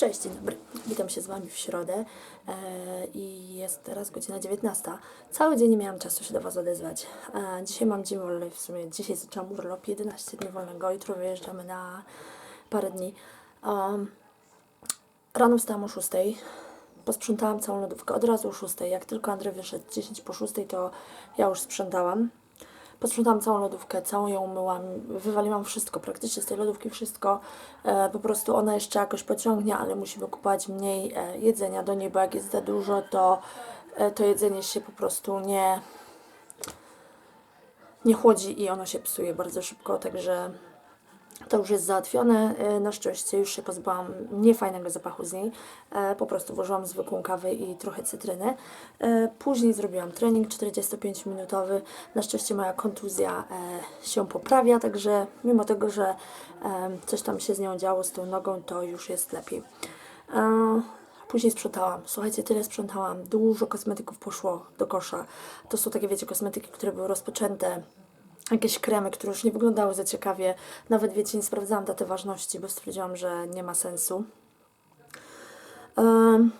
Cześć, dzień dobry. Witam się z Wami w środę e, i jest teraz godzina 19. Cały dzień nie miałam czasu się do Was odezwać. E, dzisiaj mam dzień wolny, w sumie dzisiaj zaczęłam urlop, 11 dni wolnego, jutro wyjeżdżamy na parę dni. Um, rano wstałam o 6, posprzątałam całą lodówkę od razu o 6. Jak tylko Andrzej wyszedł 10 po 6, to ja już sprzątałam. Posprzątałam całą lodówkę, całą ją umyłam, wywaliłam wszystko, praktycznie z tej lodówki wszystko. E, po prostu ona jeszcze jakoś pociągnie, ale musimy kupować mniej e, jedzenia do niej, bo jak jest za dużo, to e, to jedzenie się po prostu nie, nie chłodzi i ono się psuje bardzo szybko, także to już jest załatwione. E, Na szczęście już się pozbyłam niefajnego zapachu z niej. E, Po prostu włożyłam zwykłą kawę i trochę cytryny. E, Później zrobiłam trening 45-minutowy. Na szczęście moja kontuzja się poprawia, także mimo tego, że coś tam się z nią działo, z tą nogą, to już jest lepiej. Później sprzątałam. Słuchajcie, tyle sprzątałam. Dużo kosmetyków poszło do kosza. To są takie, wiecie, kosmetyki, które były rozpoczęte jakieś kremy, które już nie wyglądały za ciekawie. Nawet wiecie, nie sprawdzałam daty ważności, bo stwierdziłam, że nie ma sensu. Em,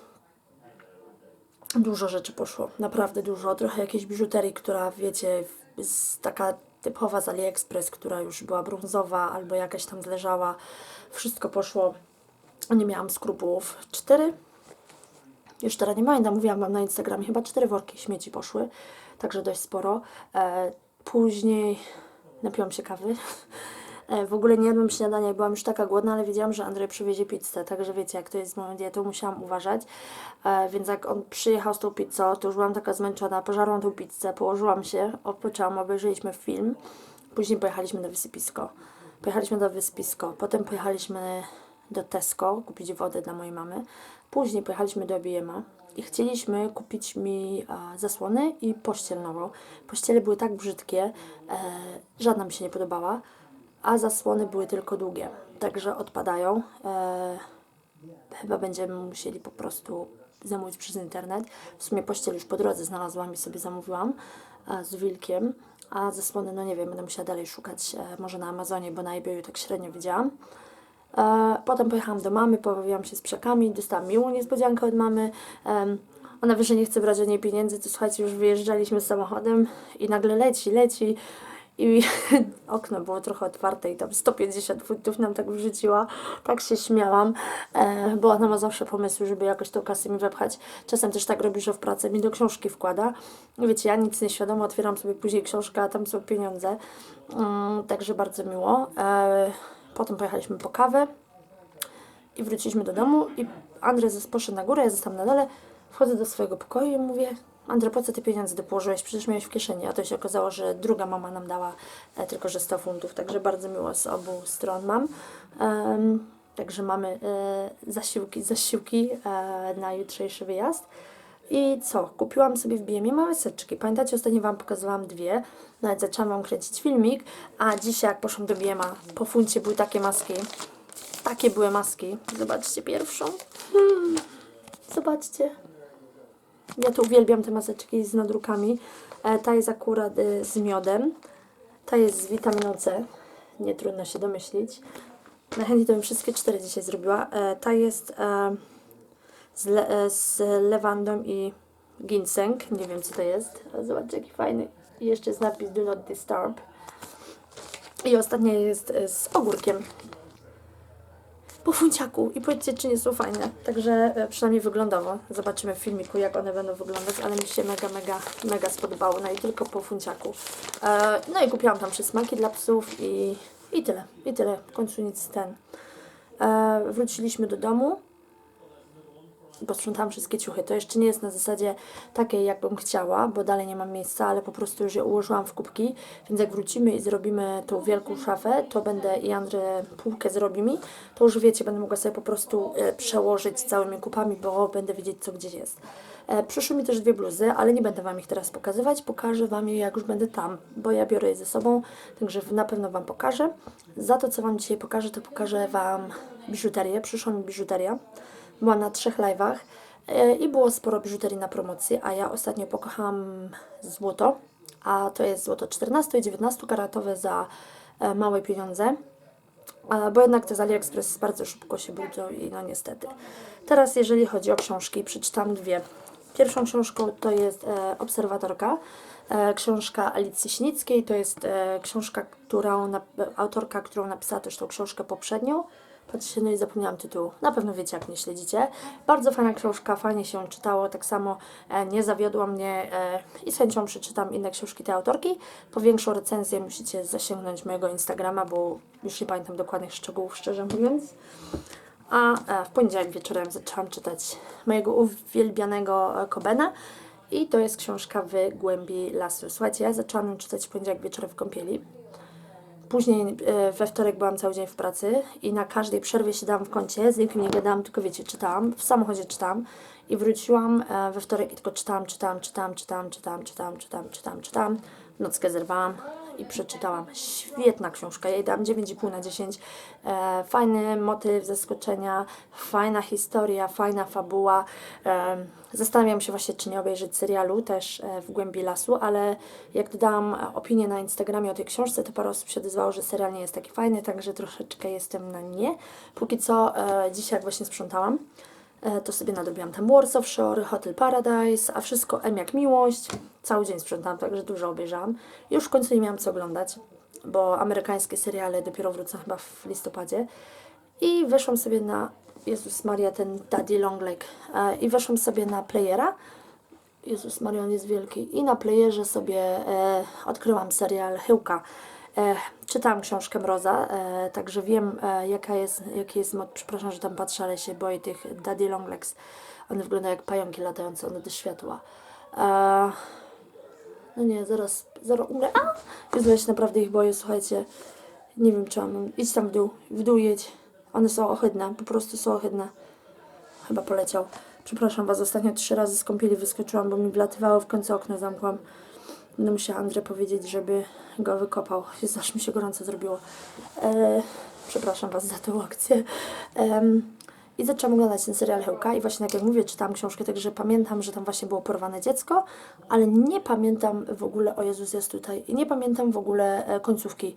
dużo rzeczy poszło, naprawdę dużo. Trochę jakiejś biżuterii, która wiecie, z, taka typowa z AliExpress, która już była brązowa albo jakaś tam zleżała. Wszystko poszło. Nie miałam skrupułów. Cztery już teraz nie pamiętam, mówiłam Wam na Instagramie, chyba cztery worki śmieci poszły, także dość sporo. E, później napiłam się kawy. E, w ogóle nie jadłam śniadania, jak byłam już taka głodna, ale wiedziałam, że Andrzej przywiezie pizzę, także wiecie, jak to jest z moją dietą, musiałam uważać. E, więc jak on przyjechał z tą pizzą, to już byłam taka zmęczona, pożarłam tą pizzę, położyłam się, odpoczęłam, obejrzeliśmy film. Później pojechaliśmy na wysypisko. Pojechaliśmy do wysypisko, potem pojechaliśmy do Tesco kupić wodę dla mojej mamy. Później pojechaliśmy do Biema i chcieliśmy kupić mi e, zasłony i pościel nową. Pościele były tak brzydkie, e, żadna mi się nie podobała, a zasłony były tylko długie, także odpadają. E, chyba będziemy musieli po prostu zamówić przez internet. W sumie pościel już po drodze znalazłam i sobie zamówiłam e, z wilkiem, a zasłony, no nie wiem, będę musiała dalej szukać, e, może na Amazonie, bo na eBayu tak średnio widziałam. E, Potem pojechałam do mamy, pobawiłam się z psiakami, dostałam miłą niespodziankę od mamy. Ona wie, że nie chce brać od niej pieniędzy, to słuchajcie, już wyjeżdżaliśmy samochodem i nagle leci, leci i okno było trochę otwarte i tam 150 funtów nam tak wrzuciła. Tak się śmiałam, e, bo ona ma zawsze pomysły, żeby jakoś tą kasę mi wepchać. Czasem też tak robi, że w pracę mi do książki wkłada. Wiecie, ja nic nie świadomo, otwieram sobie później książkę, a tam są pieniądze. Mm, także bardzo miło. E, Potem pojechaliśmy po kawę i wróciliśmy do domu i Andrzej poszedł na górę, ja zostałam na dole. Wchodzę do swojego pokoju i mówię, Andrzej, po co ty pieniądze położyłeś? Przecież miałeś w kieszeni. A to się okazało, że druga mama nam dała e, tylko, że 100 funtów, także bardzo miło z obu stron mam. Em, także mamy e, zasiłki, zasiłki e, na jutrzejszy wyjazd. I co? Kupiłam sobie w BM małe seczki. Pamiętacie, ostatnio Wam pokazywałam dwie. Nawet zaczęłam Wam kręcić filmik. A dzisiaj, jak poszłam do BM, po funcie były takie maski. Takie były maski. Zobaczcie pierwszą. Hmm. Zobaczcie. Ja to uwielbiam te maseczki z nadrukami. E, ta jest akurat e, z miodem. Ta jest z witaminą C. Nie trudno się domyślić. Najchętniej to bym wszystkie cztery dzisiaj zrobiła. E, ta jest e, z, le, e, z lewandą i ginseng. Nie wiem co to jest. Zobaczcie jaki fajny. I jeszcze jest napis Do Not Disturb. I ostatnia jest e, z ogórkiem po funciaku i powiedzcie, czy nie są fajne. Także e, przynajmniej wyglądowo. Zobaczymy w filmiku, jak one będą wyglądać, ale mi się mega, mega, mega spodobały. No i tylko po funciaku. No i kupiłam tam przysmaki dla psów i, i tyle. I tyle. W końcu nic ten. Wróciliśmy do domu posprzątałam wszystkie ciuchy. To jeszcze nie jest na zasadzie takiej, jakbym chciała, bo dalej nie mam miejsca, ale po prostu już je ułożyłam w kubki, więc jak wrócimy i zrobimy tą wielką szafę, to będę i Andrzej półkę zrobi mi, to już wiecie, będę mogła sobie po prostu e, przełożyć całymi kupami, bo będę wiedzieć, co gdzieś jest. E, przyszły mi też dwie bluzy, ale nie będę Wam ich teraz pokazywać, pokażę Wam je, jak już będę tam, bo ja biorę je ze sobą, także na pewno Wam pokażę. Za to, co Wam dzisiaj pokażę, to pokażę Wam biżuterię, przyszła mi biżuteria. Była na trzech live'ach e, i było sporo biżuterii na promocji, a ja ostatnio pokochałam złoto, a to jest złoto 14 i 19 karatowe za e, małe pieniądze. Bo jednak te z AliExpress bardzo szybko się budzą i no niestety. Teraz jeżeli chodzi o książki, przeczytam dwie. Pierwszą książką to jest e, Obserwatorka, książka Alicji Sinickiej. To jest książka, którą autorka, którą napisała też tą książkę poprzednią. Patrzcie, no i zapomniałam tytułu. Na pewno wiecie, jak mnie śledzicie. Bardzo fajna książka, fajnie się czytało. Tak samo e, nie zawiodła mnie e, i z chęcią przeczytam inne książki tej autorki. Po większą recenzję musicie zasięgnąć mojego Instagrama, bo już nie pamiętam dokładnych szczegółów, szczerze mówiąc. A e, w poniedziałek wieczorem zaczęłam czytać mojego uwielbianego e, Kobena. I to jest książka w głębi lasu. Słuchajcie, ja zaczęłam ją czytać w poniedziałek wieczorem w kąpieli. Później e, we wtorek byłam cały dzień w pracy i na każdej przerwie siadałam w kącie, z nikim nie gadałam, tylko wiecie, czytałam, w samochodzie czytałam. I wróciłam e, we wtorek i tylko czytałam, czytałam, czytałam, czytałam, czytałam, czytałam, czytałam, czytałam, czytałam. Nockę zerwałam i przeczytałam. Świetna książka, jej dam 9,5 na 10. E, fajny motyw zaskoczenia, fajna historia, fajna fabuła. E, zastanawiam się właśnie, czy nie obejrzeć serialu też e, w głębi lasu, ale jak dodałam opinię na Instagramie o tej książce, to parę osób się odezwało, że serial nie jest taki fajny, także troszeczkę jestem na nie. Póki co e, dzisiaj właśnie sprzątałam, to sobie nadrobiłam tam Warsaw Shore, Hotel Paradise, a wszystko M jak miłość. Cały dzień sprzątałam, także dużo obejrzałam. Już w końcu nie miałam co oglądać, bo amerykańskie seriale dopiero wrócą chyba w listopadzie. I weszłam sobie na, Jezus Maria, ten Daddy Long Leg. E, I weszłam sobie na playera. Jezus Maria, on jest wielki. I na playerze sobie e, odkryłam serial Chyłka. E, czytałam książkę Mroza, e, także wiem e, jaka jest, jaki jest mod. Przepraszam, że tam patrzę, ale się boję tych Daddy Long Legs. One wyglądają jak pająki latające, one do światła. E, no nie, zaraz, zaraz umrę. A! Jezu, ja się naprawdę ich boję, słuchajcie. Nie wiem, czy mam. Idź tam w dół, w dół jedź. One są ohydne, po prostu są ohydne. Chyba poleciał. Przepraszam Was, ostatnio trzy razy z kąpieli wyskoczyłam, bo mi wlatywało, w końcu okno zamkłam. Będę musiała Andrze powiedzieć, żeby go wykopał. Jezu, aż mi się gorąco zrobiło. E, przepraszam Was za tę akcję. Em, I zaczęłam oglądać ten serial Hełka i właśnie tak jak mówię, czytałam książkę, także pamiętam, że tam właśnie było porwane dziecko, ale nie pamiętam w ogóle, o Jezus jest tutaj, i nie pamiętam w ogóle e, końcówki.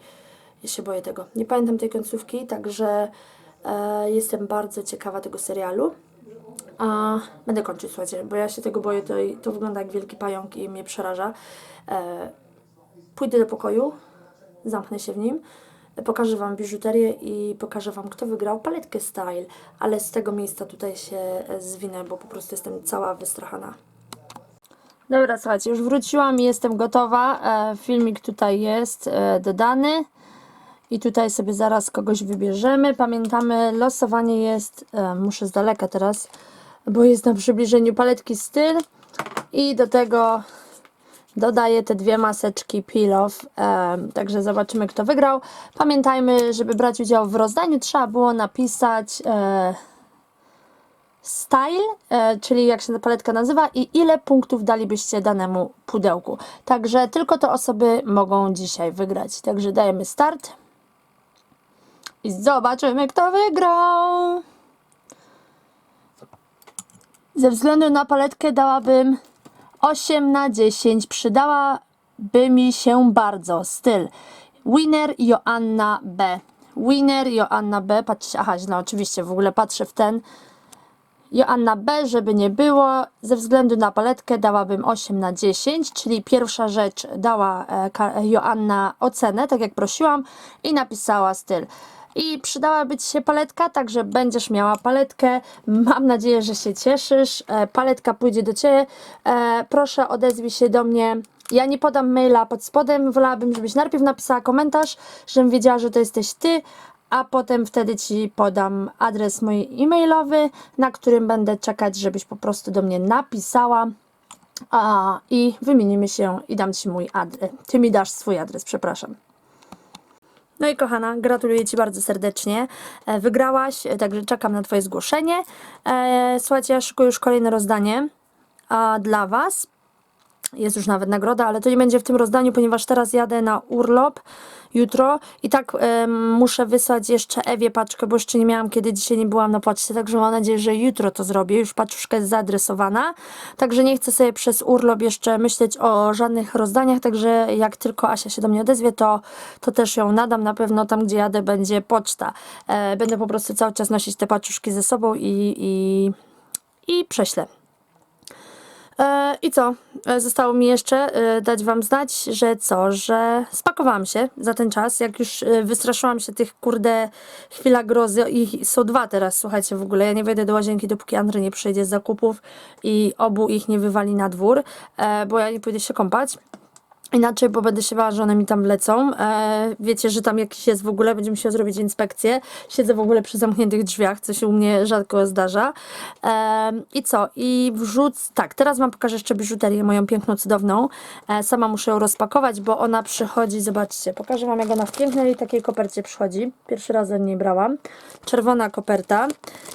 Ja się boję tego. Nie pamiętam tej końcówki, także e, jestem bardzo ciekawa tego serialu. A będę kończyć, słuchajcie, bo ja się tego boję, to, to wygląda jak wielki pająk i mnie przeraża. E, pójdę do pokoju, zamknę się w nim, pokażę Wam biżuterię i pokażę Wam, kto wygrał paletkę Style, ale z tego miejsca tutaj się e, zwinę, bo po prostu jestem cała wystrachana. Dobra, słuchajcie, już wróciłam i jestem gotowa. E, filmik tutaj jest e, dodany. I tutaj sobie zaraz kogoś wybierzemy. Pamiętamy, losowanie jest, e, muszę z daleka teraz, bo jest na przybliżeniu paletki styl. I do tego dodaję te dwie maseczki off. E, także zobaczymy, kto wygrał. Pamiętajmy, żeby brać udział w rozdaniu, trzeba było napisać. E, style, e, czyli jak się ta paletka nazywa i ile punktów dalibyście danemu pudełku. Także tylko te osoby mogą dzisiaj wygrać. Także dajemy start. I zobaczymy, kto wygrał. Ze względu na paletkę dałabym 8 na 10. Przydałaby mi się bardzo. Styl. Winner Joanna B. Winner Joanna B. Patrzcie, aha, źle, oczywiście, w ogóle patrzę w ten. Joanna B, żeby nie było, ze względu na paletkę dałabym 8 na 10, czyli pierwsza rzecz dała e, Joanna ocenę, tak jak prosiłam, i napisała styl. I przydałaby Ci się paletka, także będziesz miała paletkę. Mam nadzieję, że się cieszysz. E, paletka pójdzie do Ciebie. E, proszę odezwij się do mnie. Ja nie podam maila pod spodem, wolałabym, żebyś najpierw napisała komentarz, żebym wiedziała, że to jesteś Ty, a potem wtedy Ci podam adres mój e-mailowy, na którym będę czekać, żebyś po prostu do mnie napisała a, i wymienimy się i dam Ci mój adres. Ty mi dasz swój adres, przepraszam. No i kochana, gratuluję Ci bardzo serdecznie. E, Wygrałaś, e, także czekam na Twoje zgłoszenie. E, Słuchajcie, ja szykuję już kolejne rozdanie dla Was. Jest już nawet nagroda, ale to nie będzie w tym rozdaniu, ponieważ teraz jadę na urlop jutro i tak em, muszę wysłać jeszcze Ewie paczkę, bo jeszcze nie miałam, kiedy dzisiaj nie byłam na poczcie, także mam nadzieję, że jutro to zrobię. Już paczuszka jest zaadresowana, także nie chcę sobie przez urlop jeszcze myśleć o żadnych rozdaniach, także jak tylko Asia się do mnie odezwie, to, to też ją nadam. Na pewno tam, gdzie jadę, będzie poczta. E, będę po prostu cały czas nosić te paczuszki ze sobą i, i, i prześlę. E, I co? E, Zostało mi jeszcze e, dać Wam znać, że co, że spakowałam się za ten czas. Jak już wystraszyłam się tych kurde chwila grozy, ich są dwa teraz, słuchajcie, w ogóle. Ja nie wejdę do łazienki, dopóki Andrzej nie przyjdzie z zakupów i obu ich nie wywali na dwór, bo ja nie pójdę się kąpać. Inaczej, bo będę się bała, że one mi tam lecą. E, wiecie, że tam jakiś jest w ogóle, będzie musiał zrobić inspekcję. Siedzę w ogóle przy zamkniętych drzwiach, co się u mnie rzadko zdarza. E, I co? I wrzuc... Tak, teraz Wam pokażę jeszcze biżuterię moją piękną, cudowną. E, sama muszę ją rozpakować, bo ona przychodzi, zobaczcie, pokażę Wam jak ona w pięknej takiej kopercie przychodzi. Pierwszy raz od niej brałam. Czerwona koperta.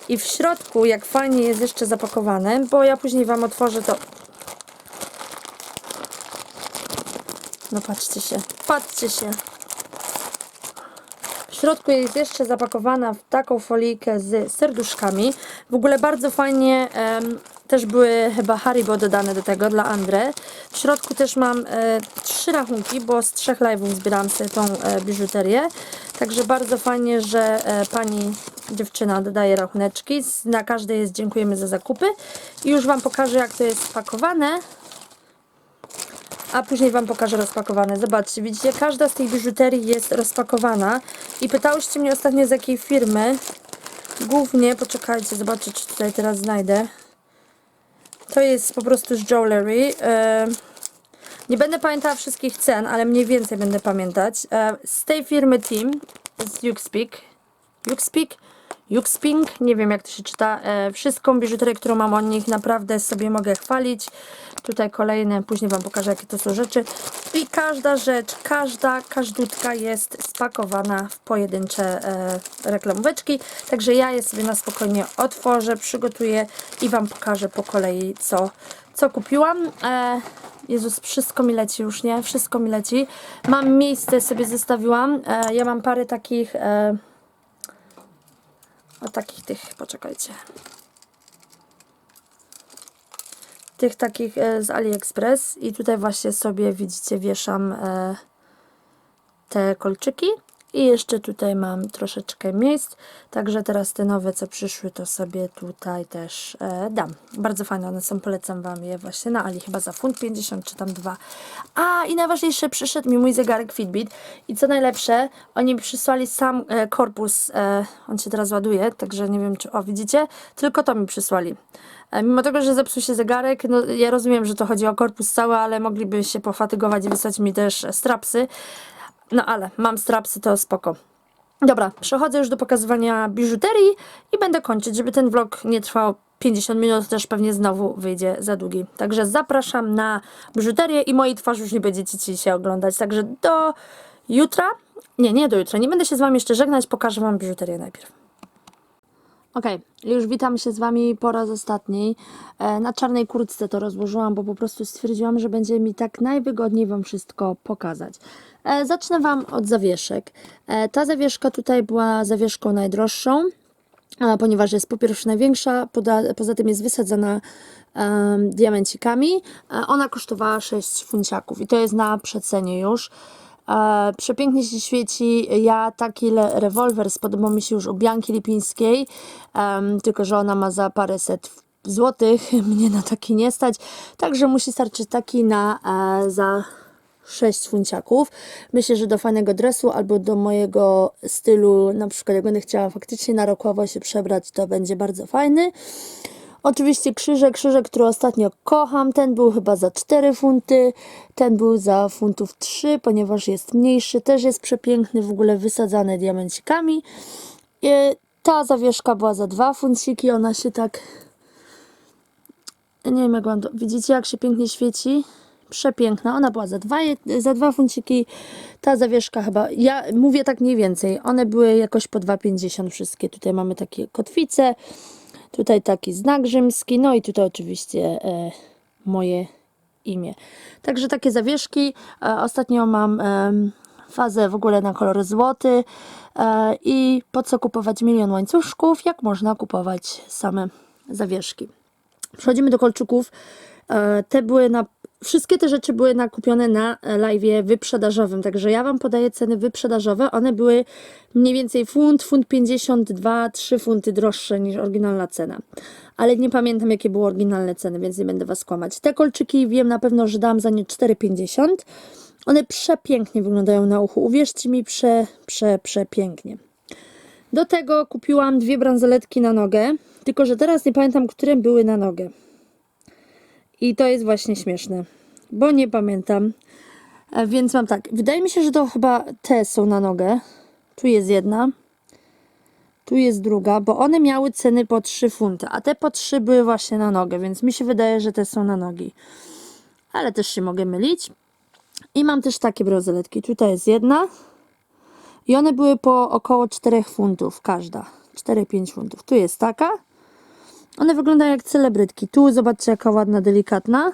I w środku, jak fajnie jest jeszcze zapakowane, bo ja później Wam otworzę to No patrzcie się, patrzcie się. W środku jest jeszcze zapakowana w taką folijkę z serduszkami. W ogóle bardzo fajnie też były chyba Haribo dodane do tego dla Andre. W środku też mam e, trzy rachunki, bo z trzech live'ów zbierałam sobie tą e, biżuterię. Także bardzo fajnie, że e, pani dziewczyna dodaje rachuneczki. Na każdej jest dziękujemy za zakupy. I już Wam pokażę jak to jest spakowane. A później Wam pokażę rozpakowane. Zobaczcie, widzicie, każda z tych biżuterii jest rozpakowana. I pytałyście mnie ostatnio z jakiej firmy. Głównie, poczekajcie, zobaczę, czy tutaj teraz znajdę. To jest po prostu z Jewelry. Nie będę pamiętała wszystkich cen, ale mniej więcej będę pamiętać. E, z tej firmy Team, z Yuxpeak. Yuxpeak? Yuxping, nie wiem jak to się czyta. E, wszystką biżuterię, którą mam od nich, naprawdę sobie mogę chwalić. Tutaj kolejne, później Wam pokażę jakie to są rzeczy. I każda rzecz, każda, każdutka jest spakowana w pojedyncze e, reklamóweczki. Także ja je sobie na spokojnie otworzę, przygotuję i Wam pokażę po kolei co, co kupiłam. E, Jezus, wszystko mi leci już, nie? Wszystko mi leci. Mam miejsce, sobie zostawiłam. E, ja mam parę takich... E, o takich tych, poczekajcie. Tych takich e, z AliExpress i tutaj właśnie sobie widzicie wieszam e, te kolczyki i jeszcze tutaj mam troszeczkę miejsc, także teraz te nowe co przyszły to sobie tutaj też e, dam. Bardzo fajne one są, polecam Wam je właśnie na Ali chyba za funt 50 czy tam dwa. A i najważniejsze przyszedł mi mój zegarek Fitbit i co najlepsze oni mi przysłali sam e, korpus, e, on się teraz ładuje, także nie wiem czy, o widzicie, tylko to mi przysłali. E, Mimo tego, że zepsuł się zegarek, no ja rozumiem, że to chodzi o korpus cały, ale mogliby się pofatygować i wysłać mi też strapsy. No ale mam strapsy, to spoko. Dobra, przechodzę już do pokazywania biżuterii i będę kończyć, żeby ten vlog nie trwał 50 minut, też pewnie znowu wyjdzie za długi. Także zapraszam na biżuterię i mojej twarzy już nie będziecie dzisiaj oglądać. Także do jutra, nie, nie do jutra, nie będę się z Wami jeszcze żegnać, pokażę Wam biżuterię najpierw. Okej, już witam się z Wami po raz ostatni. E, na czarnej kurtce to rozłożyłam, bo po prostu stwierdziłam, że będzie mi tak najwygodniej Wam wszystko pokazać. E, zacznę Wam od zawieszek. E, ta zawieszka tutaj była zawieszką najdroższą, a, ponieważ jest po pierwsze największa, poza tym jest wysadzona em, diamencikami. E, ona kosztowała 6 funciaków i to jest na przecenie już. E, przepięknie się świeci. Ja taki rewolwer spodobał mi się już u Bianki Lipińskiej, tylko że ona ma za paręset złotych, mnie na taki nie stać, także musi starczyć taki na e, za 6 funciaków. Myślę, że do fajnego dresu albo do mojego stylu, na przykład jak będę chciała faktycznie na rokłowo się przebrać, to będzie bardzo fajny. Oczywiście krzyżek, krzyżek, który ostatnio kocham, ten był chyba za 4 funty, ten był za funtów 3, ponieważ jest mniejszy, też jest przepiękny, w ogóle wysadzany diamencikami. I ta zawieszka była za 2 funciki, ona się tak... Nie wiem jak wam to... Widzicie jak się pięknie świeci? Przepiękna, ona była za dwa, za dwa funciki, ta zawieszka chyba, ja mówię tak mniej więcej, one były jakoś po 2,50 wszystkie, tutaj mamy takie kotwice, Tutaj taki znak rzymski, no i tutaj oczywiście e, moje imię. Także takie zawieszki. E, ostatnio mam em, fazę w ogóle na kolor złoty e, i po co kupować milion łańcuszków, jak można kupować same zawieszki. Przechodzimy do kolczyków. E, Te były na. Wszystkie te rzeczy były nakupione na live wyprzedażowym, także ja Wam podaję ceny wyprzedażowe. One były mniej więcej funt, funt 52, 3 funty droższe niż oryginalna cena. Ale nie pamiętam, jakie były oryginalne ceny, więc nie będę Was kłamać. Te kolczyki wiem na pewno, że dam za nie 4,50. One przepięknie wyglądają na uchu. Uwierzcie mi, prze, prze, przepięknie. Do tego kupiłam dwie bransoletki na nogę, tylko że teraz nie pamiętam, które były na nogę. I to jest właśnie śmieszne, bo nie pamiętam. E, Więc mam tak, wydaje mi się, że to chyba te są na nogę. Tu jest jedna, tu jest druga, bo one miały ceny po 3 funty, a te po 3 były właśnie na nogę, więc mi się wydaje, że te są na nogi. Ale też się mogę mylić. I mam też takie bransoletki. Tutaj jest jedna. I one były po około 4 funtów każda. 4-5 funtów. Tu jest taka. One wyglądają jak celebrytki. Tu zobaczcie jaka ładna, delikatna.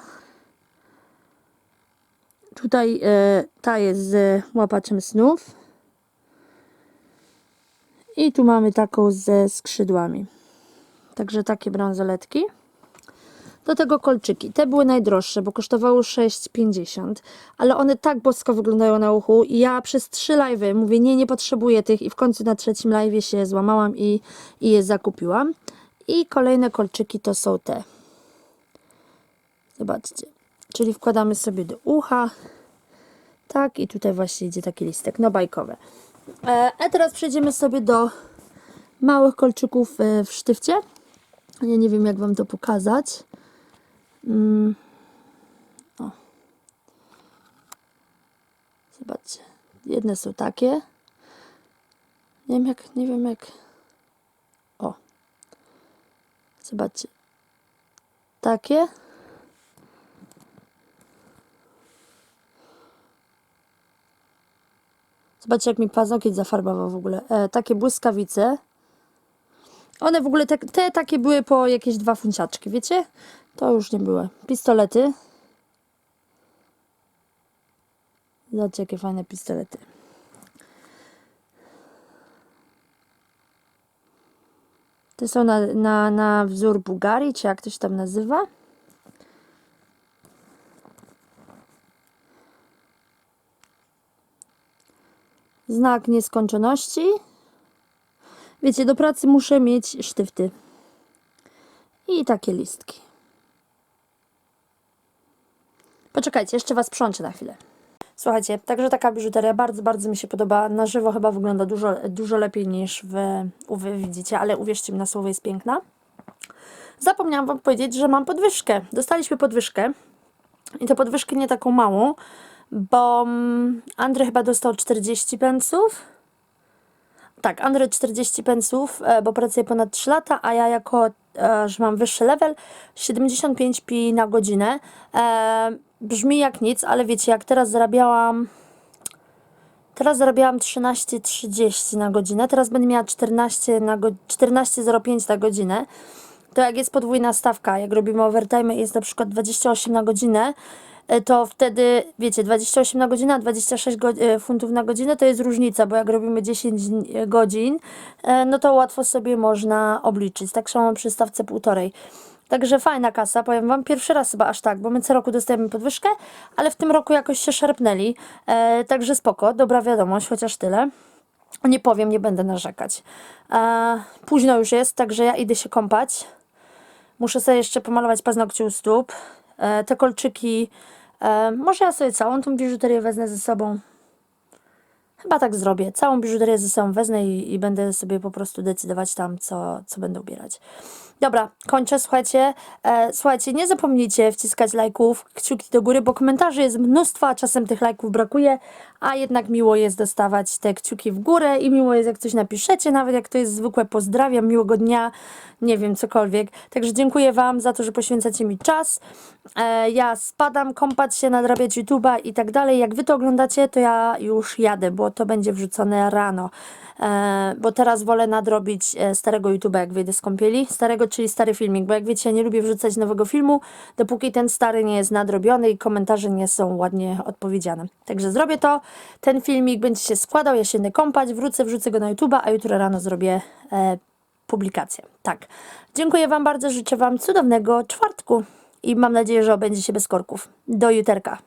Tutaj e, ta jest z łapaczem snów. I tu mamy taką ze skrzydłami. Także takie bransoletki. Do tego kolczyki. Te były najdroższe, bo kosztowały 6,50, ale one tak bosko wyglądają na uchu i ja przez trzy live'y mówię, nie, nie potrzebuję tych i w końcu na trzecim live'ie się złamałam i, i je zakupiłam. I kolejne kolczyki to są te. Zobaczcie. Czyli wkładamy sobie do ucha. Tak, i tutaj właśnie idzie taki listek, no bajkowe. E, A teraz przejdziemy sobie do małych kolczyków e, w sztywcie. Ja nie wiem, jak Wam to pokazać. Mm. O. Zobaczcie. Jedne są takie. Nie wiem jak, nie wiem jak. O. Zobaczcie. Takie. Zobaczcie, jak mi paznokieć zafarbował w ogóle. E, takie błyskawice. One w ogóle te, te takie były po jakieś dwa funciaczki, wiecie? To już nie były. Pistolety. Zobaczcie, jakie fajne pistolety. Te są na, na, na wzór Bułgarii, czy jak to się tam nazywa. Znak nieskończoności. Wiecie, do pracy muszę mieć sztywty. I takie listki. Poczekajcie, jeszcze Was przączę na chwilę. Słuchajcie, także taka biżuteria bardzo, bardzo mi się podoba. Na żywo chyba wygląda dużo, dużo lepiej niż wy, wy widzicie, ale uwierzcie mi, na słowo jest piękna. Zapomniałam Wam powiedzieć, że mam podwyżkę. Dostaliśmy podwyżkę i to podwyżkę nie taką małą, bo mm, Andrzej chyba dostał 40 pensów. Tak, Andrzej 40 pensów, e, bo pracuję ponad 3 lata, a ja jako, że mam wyższy level, 75 pi na godzinę. E, brzmi jak nic, ale wiecie, jak teraz zarabiałam Teraz zarabiałam 13,30 na godzinę, teraz będę miała 14 na go, 14,05 na godzinę. To jak jest podwójna stawka, jak robimy overtime jest na przykład 28 na godzinę, e, to wtedy, wiecie, 28 na godzinę, a 26 go, e, funtów na godzinę to jest różnica, bo jak robimy 10 dni- godzin, e, no to łatwo sobie można obliczyć. Tak samo przy stawce półtorej. Także fajna kasa, powiem Wam, pierwszy raz chyba aż tak, bo my co roku dostajemy podwyżkę, ale w tym roku jakoś się szarpnęli, e, także spoko, dobra wiadomość, chociaż tyle. Nie powiem, nie będę narzekać. E, późno już jest, także ja idę się kąpać. Muszę sobie jeszcze pomalować paznokcie u stóp. E, te kolczyki, e, może ja sobie całą tą biżuterię wezmę ze sobą. Chyba tak zrobię. Całą biżuterię ze sobą wezmę i, i będę sobie po prostu decydować tam, co, co będę ubierać. Dobra, kończę, słuchajcie. E, słuchajcie, nie zapomnijcie wciskać lajków, kciuki do góry, bo komentarzy jest mnóstwo, a czasem tych lajków brakuje, a jednak miło jest dostawać te kciuki w górę i miło jest, jak coś napiszecie, nawet jak to jest zwykłe pozdrawiam, miłego dnia, nie wiem, cokolwiek. Także dziękuję Wam za to, że poświęcacie mi czas. E, ja spadam, kąpać się, nadrabiać YouTube'a i tak dalej. Jak Wy to oglądacie, to ja już jadę, bo to będzie wrzucone rano. E, bo teraz wolę nadrobić e, starego YouTube'a, jak wyjdę z kąpieli. Starego, czyli stary filmik, bo jak wiecie, ja nie lubię wrzucać nowego filmu, dopóki ten stary nie jest nadrobiony i komentarze nie są ładnie odpowiedziane. Także zrobię to, ten filmik będzie się składał, ja się będę kąpać, wrócę, wrzucę go na YouTube'a, a jutro rano zrobię e, publikację. Tak. Dziękuję Wam bardzo, życzę Wam cudownego czwartku i mam nadzieję, że obędzie się bez korków. Do juterka.